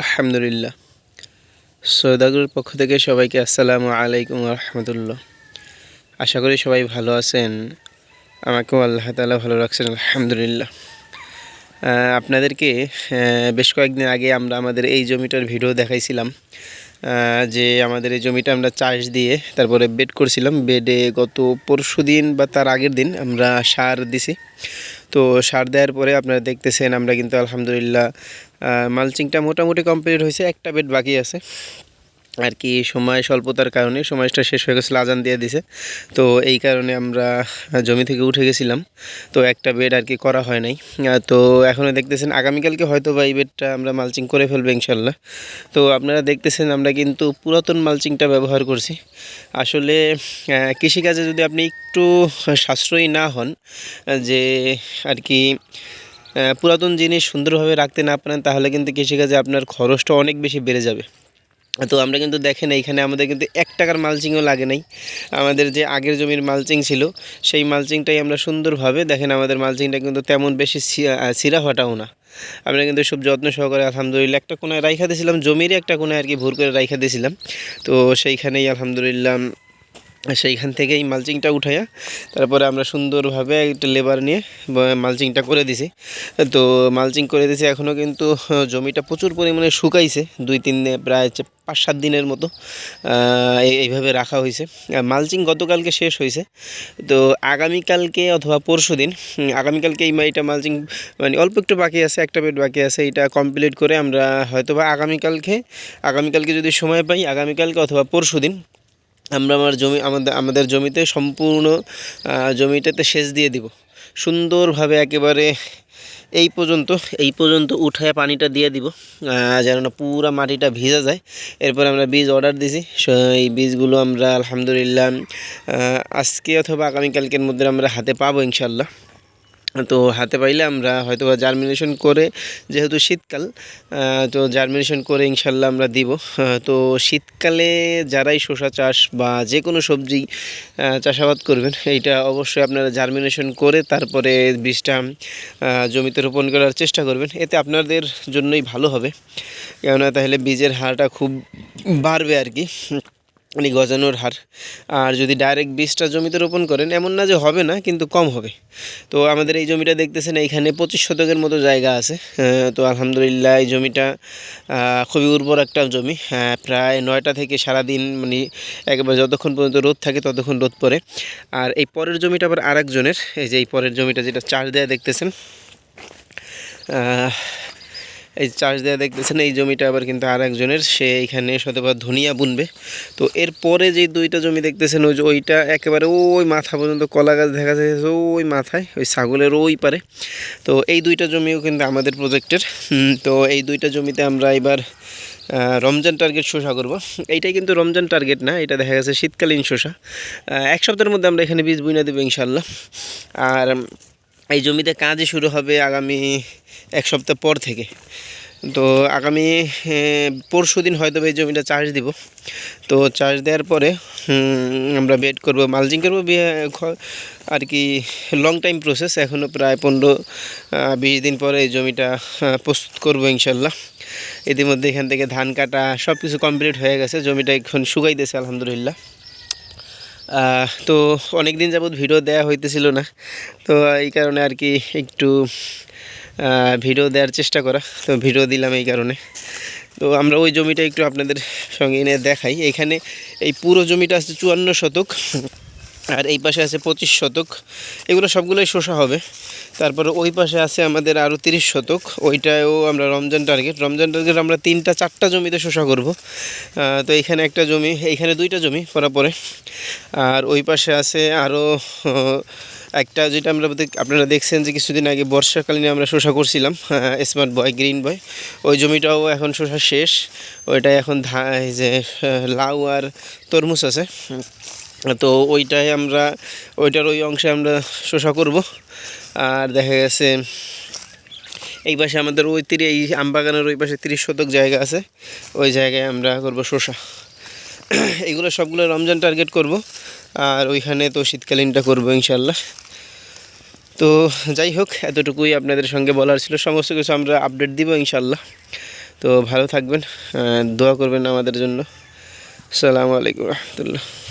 আলহামদুলিল্লাহ। সৈয়দাগুর পক্ষ থেকে সবাইকে আসসালামু আলাইকুম রহমতুল্লাহ। আশা করি সবাই ভালো আছেন। আমাকেও আল্লাহ তালা ভালো রাখছেন, আলহামদুলিল্লাহ। আপনাদেরকে বেশ কয়েকদিন আগে আমরা আমাদের এই জমিটার ভিডিও দেখাইছিলাম। যে আমাদের এই জমিটা আমরা চাষ দিয়ে তারপরে বেড করছিলাম। বেডে গত পরশু দিন বা তার আগের দিন আমরা সার দিছি। তো সার দেওয়ার পরে আপনারা দেখতেছেন, আমরা কিন্তু আলহামদুলিল্লাহ মালচিংটা মোটামুটি কমপ্লিট হয়েছে, একটা বেড বাকি আছে। আর কি সময় স্বল্পতার কারণে সময়টা শেষ হয়ে গেছিল, আজান দিয়ে দিছে। তো এই কারণে আমরা জমি থেকে উঠে গেছিলাম। তো একটা বেড আর কি করা হয় নাই। তো এখনও দেখতেছেন, আগামীকালকে হয়তো বা এই বেডটা আমরা মালচিং করে ফেলব ইনশাল্লাহ। তো আপনারা দেখতেছেন, আমরা কিন্তু পুরাতন মালচিংটা ব্যবহার করছি। আসলে কৃষিকাজে যদি আপনি একটু সাশ্রয়ী না হন, যে আর কি পুরাতন জিনিস সুন্দরভাবে রাখতে না পারেন, তাহলে কিন্তু কৃষিকাজে আপনার খরচটা অনেক বেশি বেড়ে যাবে। তো আমরা কিন্তু দেখেন এইখানে আমাদের কিন্তু এক টাকার মালচিংও লাগে নাই। আমাদের যে আগের জমির মালচিং ছিল, সেই মালচিংটাই আমরা সুন্দরভাবে দেখেন আমাদের মালচিংটা কিন্তু তেমন বেশি সিরা ফাটাও না। আমরা কিন্তু সব যত্ন সহকারে আলহামদুলিল্লাহ একটা কোনায় রাইখা দিয়েছিলাম, জমিরই একটা কোনায় আর কি ভোর করে রাইখা দিয়েছিলাম। তো সেইখানেই আলহামদুলিল্লাহ সেইখান থেকেই মালচিংটা উঠাইয়া তারপরে আমরা সুন্দরভাবে একটা লেবার নিয়ে মালচিংটা করে দিছি। তো মালচিং করে দিছি এখনও কিন্তু জমিটা প্রচুর পরিমাণে শুকাইছে, দুই তিন দিনে, প্রায় পাঁচ সাত দিনের মতো এই- এইভাবে রাখা হয়েছে মালচিং গতকালকে শেষ হয়েছে তো আগামীকালকে অথবা পরশু দিন আগামীকালকে এই এটা মালচিং মানে অল্প একটু বাকি আছে, একটা বেড বাকি আছে, এটা কমপ্লিট করে আমরা হয়তো বা আগামীকালকে আগামীকালকে যদি সময় পাই, আগামীকালকে অথবা পরশু দিন আমরা আমার জমি, আমাদের আমাদের জমিতে সম্পূর্ণ জমিটাতে সেচ দিয়ে দিব। সুন্দরভাবে একেবারে এই পর্যন্ত এই পর্যন্ত উঠায় পানিটা দিয়ে দিব যেন না পুরো মাটিটা ভিজা যায়। এরপর আমরা বীজ অর্ডার দিছি। এই বীজগুলো আমরা আলহামদুলিল্লাহ আজকে অথবা আগামীকালকের মধ্যে আমরা হাতে পাবো ইনশাল্লাহ তো হাতে পাইলে আমরা হয়তো বা জার্মিনেশন করে, যেহেতু শীতকাল তো জার্মিনেশন করে ইনশাল্লাহ আমরা দিব। তো শীতকালে যারাই শসা চাষ বা যে কোনো সবজি চাষাবাদ করবেন, এইটা অবশ্যই আপনারা জার্মিনেশন করে তারপরে বীজটা জমিতে রোপণ করার চেষ্টা করবেন। এতে আপনাদের জন্যই ভালো হবে। কেননা তাহলে বীজের হারটা খুব বাড়বে আর কি। মানে গজানোর হার। আর যদি ডাইরেক্ট বীজটা জমিতে রোপণ করেন, এমন না যে হবে না, কিন্তু কম হবে। তো আমাদের এই জমিটা দেখতেছেন, এইখানে পঁচিশ শতকের মতো জায়গা আছে। তো আলহামদুলিল্লাহ এই জমিটা খুবই উর্বর একটা জমি। প্রায় নয়টা থেকে সারাদিন মানে একেবারে যতক্ষণ পর্যন্ত রোদ থাকে, ততক্ষণ রোদ পড়ে। আর এই পরের জমিটা আবার আরেকজনের। এই যে এই পরের জমিটা যেটা চাষ দেয়া দেখতেছেন এই চাষ দেওয়া দেখতেছেন এই জমিটা আবার কিন্তু আর একজনের সে এখানে শতবার ধনিয়া বুনবে। তো এরপরে যে দুইটা জমি দেখতেছেন ওই ওইটা একেবারে ওই মাথা পর্যন্ত কলা গাছ দেখা যাচ্ছে ওই মাথায় ওই ছাগলের ওই পারে। তো এই দুইটা জমিও কিন্তু আমাদের প্রজেক্টের তো এই দুইটা জমিতে আমরা এবার রমজান টার্গেট শসা করব। এইটাই কিন্তু রমজান টার্গেট না এটা দেখা গেছে শীতকালীন আহ, এক সপ্তাহের মধ্যে আমরা এখানে বীজ বুনে দেবো ইনশাল্লাহ আর এই জমিতে কাজই শুরু হবে আগামী এক সপ্তাহ পর থেকে। তো আগামী পরশু দিন হয়তো এই জমিটা চার্জ দিব। তো চার্জ দেওয়ার পরে আমরা বেড করব মালজিং করব আর কি লং টাইম প্রসেস এখনও প্রায় পনেরো বিশ দিন পরে এই জমিটা প্রস্তুত করব ইনশাল্লাহ। ইতিমধ্যে এখান থেকে ধান কাটা সব কিছু কমপ্লিট হয়ে গেছে, জমিটা এখন শুকাইতেছে, আলহামদুলিল্লাহ। তো অনেক দিন যাবৎ ভিডিও দেওয়া হইতেছিল না। তো এই কারণে আর কি একটু ভিডিও দেওয়ার চেষ্টা করা। তো ভিডিও দিলাম এই কারণে। তো আমরা ওই জমিটা একটু আপনাদের সঙ্গে এনে দেখাই। এখানে এই পুরো জমিটা আছে চুয়ান্ন শতক। আর এই পাশে আছে পঁচিশ শতক। এগুলো সবগুলোই শোষা হবে। তারপরে ওই পাশে আছে আমাদের আরও তিরিশ শতক। ওইটাও আমরা রমজান টার্গেট রমজান টার্গেট আমরা তিনটা, চারটা জমিতে শোষা করব। তো এখানে একটা জমি এইখানে দুইটা জমি পরাপরে আর ওই পাশে আছে আরও একটা যেটা আমরা আপনারা দেখছেন যে কিছুদিন আগে বর্ষাকালীন আমরা শোষা করছিলাম স্মার্ট বয় গ্রিন বয় ওই জমিটাও এখন শোষা শেষ। ওইটাই এখন ধা যে লাউ আর তরমুজ আছে। তো ওইটাই আমরা, ওইটার ওই অংশে আমরা শোষা করব। আর দেখা গেছে, এই পাশে আমাদের ওই তিরি, এই আমবাগানের ওই পাশে তিরিশ শতক জায়গা আছে, ওই জায়গায় আমরা করব শোষা এগুলো সবগুলো রমজান টার্গেট করব, আর ওইখানে তো শীতকালীনটা করব ইনশাল্লাহ তো যাই হোক, এতটুকুই আপনাদের সঙ্গে বলার ছিল, সমস্ত কিছু আমরা আপডেট দিব ইনশাল্লাহ তো ভালো থাকবেন দোয়া করবেন আমাদের জন্য। আসসালামু আলাইকুম রহমতুল্লাহ।